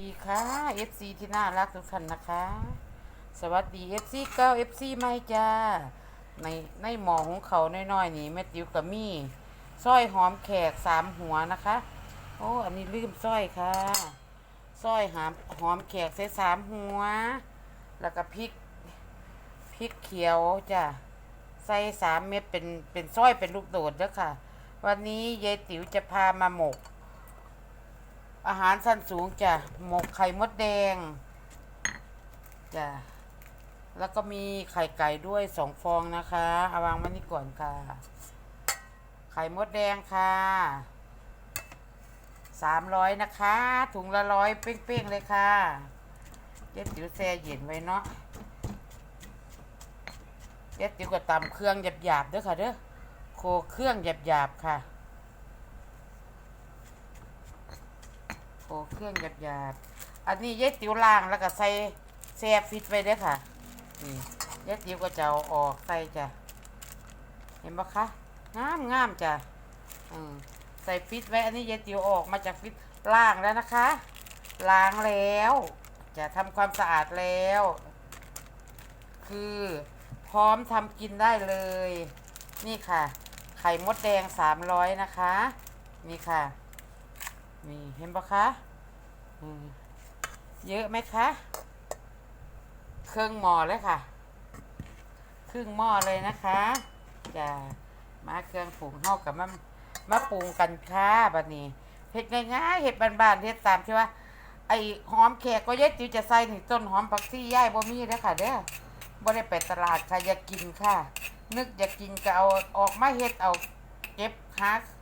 ดีค่ะ FC ที่น่ารักทุกท่านนะคะ สวัสดี FC เก้า FC ไม่จ้า ในในหมอของเขาน้อยๆนี่แม่ติ๋วกับมี่สร้อยหอมแขกสามหัวนะคะ โอ้ อันนี้ลืมสร้อยค่ะสร้อยหอมหอมแขกใส่สามหัว แล้วก็พริกพริกเขียวจ้ะใส่สามเม็ดเป็นเป็นสร้อยเป็นลูกโดดเด้อค่ะ วันนี้ยายติ๋วจะพามาหมก อาหารสั้นสูงจ้ะหมกไข่มดแดงจ้ะแล้วก็มีไข่ไก่ด้วยสองฟองนะคะเอาวางไว้นี่ก่อนค่ะ ไข่มดแดงค่ะสามร้อยนะคะ ถุงละร้อยเป้งๆเลยค่ะเย็ดติ๋วแช่เย็นไว้เนาะเย็ดติ๋วก็ตำเครื่องหยาบๆเด้อค่ะเด้อโคเครื่องหยาบๆค่ะ อ้เครื่องหยาบๆอันนี้ยายติ๋วล่างแล้วก็ใส่แซ่ฟิตไว้เด้อค่ะนี่ยายติ๋วก็จะเอาออกใส่จ้ะเห็นปะคะงามงามจ้ะอืมใส่ฟิตไว้อันนี้ยายติ๋วออกมาจากฟิตล่างแล้วนะคะ ล้างแล้วจะทำความสะอาดแล้ว คือพร้อมทำกินได้เลย นี่ค่ะ ไข่มดแดงสามร้อยนะคะ นี่ค่ะ นี่เห็นปะคะเยอะไหมคะ เครื่องหม้อเลยค่ะ ครึ่งหม้อเลยนะคะจะมาเครื่องปรุงเฮากับมามาปรุงกันค่ะบัดนี้เฮ็ดง่ายๆเฮ็ดบานๆเฮ็ดตามที่ว่า ไอ้หอมแขกก็ยายติ๋วจะใส่นี่ต้นหอมผักชีย่ายบ่มีเด้อค่ะเด้อบ่ได้ไปตลาดค่ะอยากกินค่ะ นึกอยากกินก็เอาออกมาเฮ็ดเอาเก็บหาห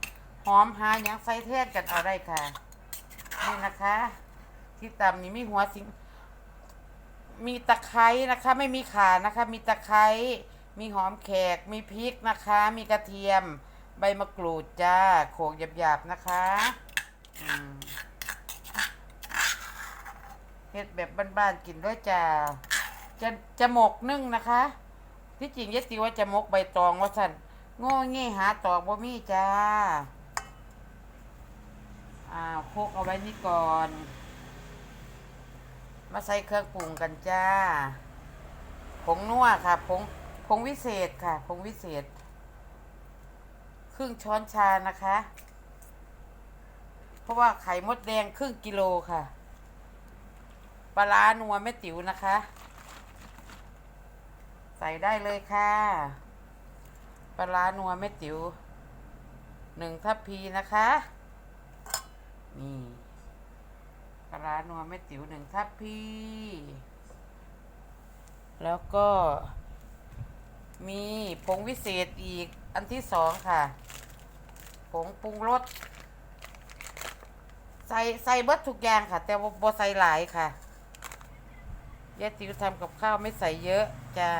อมหาหยังใส่แทนกันเอาได้ค่ะ นี่นะคะ ที่ตำนี่มีหัวสิงมีตะไคร้นะคะ ไม่มีขานะคะ มีตะไคร้มีหอมแขก มีพริกนะคะ มีกระเทียม ใบมะกรูดจ้าโขกหยาบๆนะคะเฮ็ดแบบบ้านๆกินด้วยจ้าจะจะหมกนึ่งนะคะ ที่จริงยะติว่าจะหมกใบตองว่าสั่นโง่เงี้หาตอกบ่มีจ้า อ่าวคลุกเอาไว้นี่ก่อน มาใส่เครื่องปรุงกันจ้า ผงนัวค่ะ ผง ผงวิเศษค่ะ ผงวิเศษ ครึ่งช้อนชานะคะ เพราะว่าไข่มดแดงครึ่งกิโลค่ะ ปลาร้านัวแม่ติ๋วนะคะ ใส่ได้เลยค่ะ ปลาร้านัวแม่ติ๋วหนึ่งทัพพีนะคะ นี่ปลาร้านัวแม่ติ๋วหนึ่งทัพพีแล้วก็มีผงวิเศษอีกอันที่สองค่ะ ผงปรุงรสใส่ใส่เบิดทุกอย่างค่ะ แต่ว่าบ่ใส่หลายค่ะยายติ๋วทำกับข้าวไม่ใส่เยอะจ้า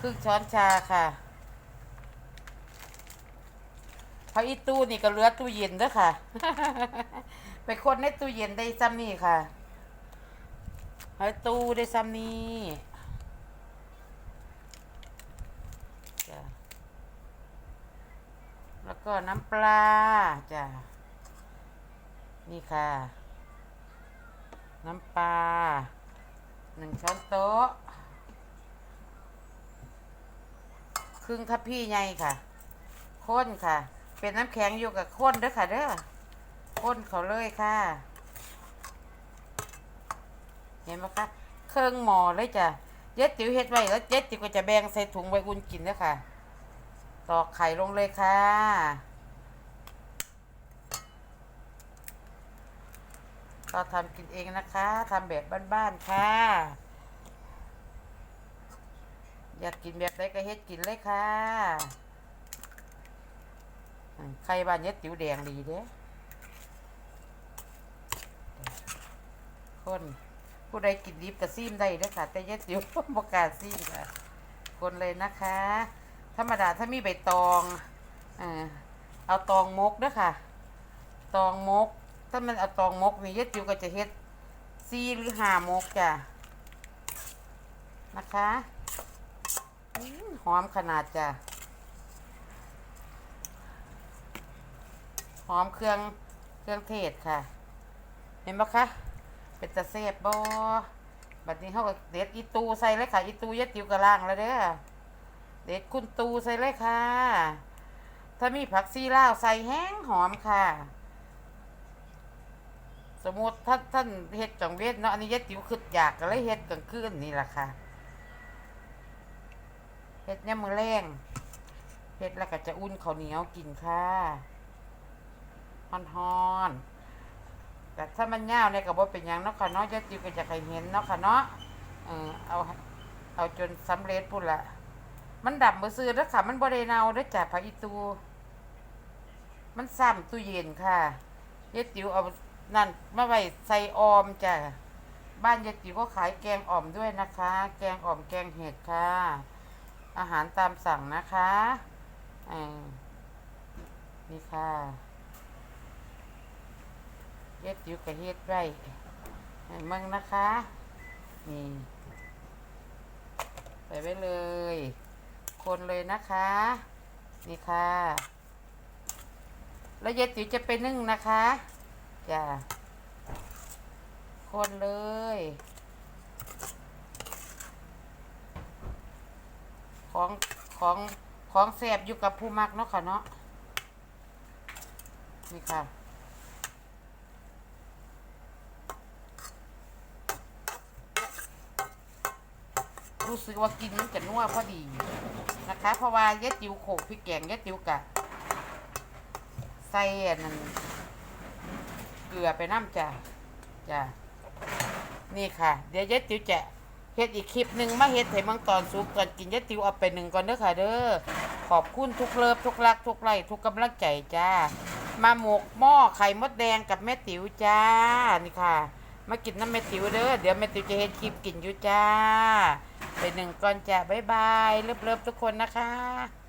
ครึ่งช้อนชาค่ะ พออีตู้นี่ก็เหลือตู้เย็นด้อค่ะ ไปคนในตู้เย็นได้ซ้ำนี่ค่ะหอตู้ได้ซ้ำนี่จ้ะแล้วก็น้ำปลาจ้ะนี่ค่ะ น้ำปลาหนึ่งช้อนโต๊ะครึ่งทัพพี่ใหญ่ค่ะ ข้นค่ะ เป็นน้ำแข็งอยู่กับข้นเด้อค่ะเด้อข้นเขาเลยค่ะ เห็นไหมคะเครื่องหมอเลยจ้ะเย็ดติ๋วเฮ็ดไว้แล้วเย็ดติ๋วก็จะแบ่งใส่ถุงไว้อุ่นกินเด้อค่ะตอกไข่ลงเลยค่ะก็ทำกินเองนะคะทำแบบบ้านๆค่ะ อยากกินแบบไหนก็เฮ็ดกินเลยค่ะ ไข่บ้านเย็ดติ๋วแดงดีเด้คนผู้ใดกินดิบก็ซีมได้เด้อค่ะ แต่เย็ดติ๋วบกาซีมค่ะคนเลยนะคะ ธรรมดาถ้ามีใบตองเออเอาตองมกเด้อค่ะ ตองมก ถ้ามันเอาตองมกนี่เย็ดติ๋วก็จะเฮ็ดซีหรือหามกจ้ะนะคะหอมขนาดจ้ะ หอมเครื่องเครื่องเทศค่ะ เห็นปะคะ เป็นตะเสบบ่บัดนี้เขาก็เด็ดอีตูใส่เลยค่ะ อีตูยัดติวกระล่างแล้วเด้อ เด็ดคุณตูใส่เลยค่ะ ถ้ามีผักซีลาวใส่แห้งหอมค่ะ สมมติท่านท่านเฮ็ดจังเวทเนาะ อันนี้ยัดติ๋วคืออยากก็เลยเฮ็ดกลางคืนนี่แหละค่ะ เฮ็ดเนี่ยมมือแรงเฮ็ดแล้วก็จะอุ่นข้าวเหนียวกินค่ะ ฮอนๆแต่ถ้ามันยาวเนี่ยก็บ่เป็นหยังเนาะค่ะเนาะยายติ๋วก็จะให้เห็นเนาะค่ะเนาะเออเอาเอาจนสำเร็จพุ่นละมันดำบ่ซื้อแล้วค่ะ มันบ่ได้เน่าเด้อจ้ะผักอีตู มันซ้ำตู้เย็นค่ะยายติ๋วเอานั่นมาไว้ใส่ออมจ้ะบ้านยายติ๋วก็ขายแกงอ่อมด้วยนะคะ แกงอ่อมแกงเห็ดค่ะ อาหารตามสั่งนะคะอ่านี่ค่ะ เย็ดอยู่กับเฮ็ดไว้ให้มึงนะคะ นี่ใส่ไว้เลย คนเลยนะคะ นี่ค่ะ แล้วเย็ดติ๋วจะไปนึ่งนะคะจ้ะคนเลย ของของของแสบอยู่กับผู้มักเนาะค่ะเนาะนี่ค่ะ รู้สึกว่ากินมันจะนัวพอดีนะคะ เพราะว่าเย็ดติวโขกพริกแกงเย็ดติวกะใส่อันนั้นเกลือไปน้ำจ้ะจ้ะนี่ค่ะ เดี๋ยวเย็ดติวจะเฮ็ดอีกคลิปหนึ่งมาเฮ็ดให้มืองตอนสุกก่อนกินเย็ดติวเอาไปหนึ่งก่อนเด้อค่ะ เด้อขอบคุณทุกเลิฟทุกรักทุกไลค์ทุกกำลังใจจ้ามาหมกหม้อไข่มดแดงกับแม่ติ๋วจ้านี่ค่ะ มากินน้ำเมติวเด้อเดี๋ยวเมติวจะเห็นคลิปกินอยู่จ้าไปหนึ่งก่อนจ้ะบ๊ายบายเลิฟๆทุกคนนะคะ